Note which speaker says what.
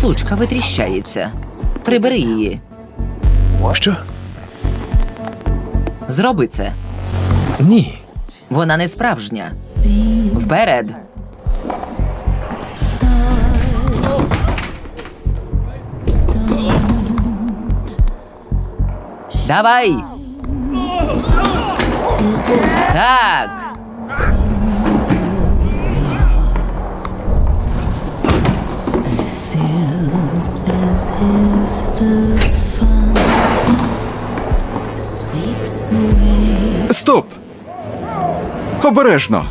Speaker 1: Сучка витріщається. Прибери її.
Speaker 2: Що?
Speaker 1: Зроби це.
Speaker 2: Ні.
Speaker 1: Вона не справжня. Вперед. Давай. Так.
Speaker 3: Стоп! Обережно!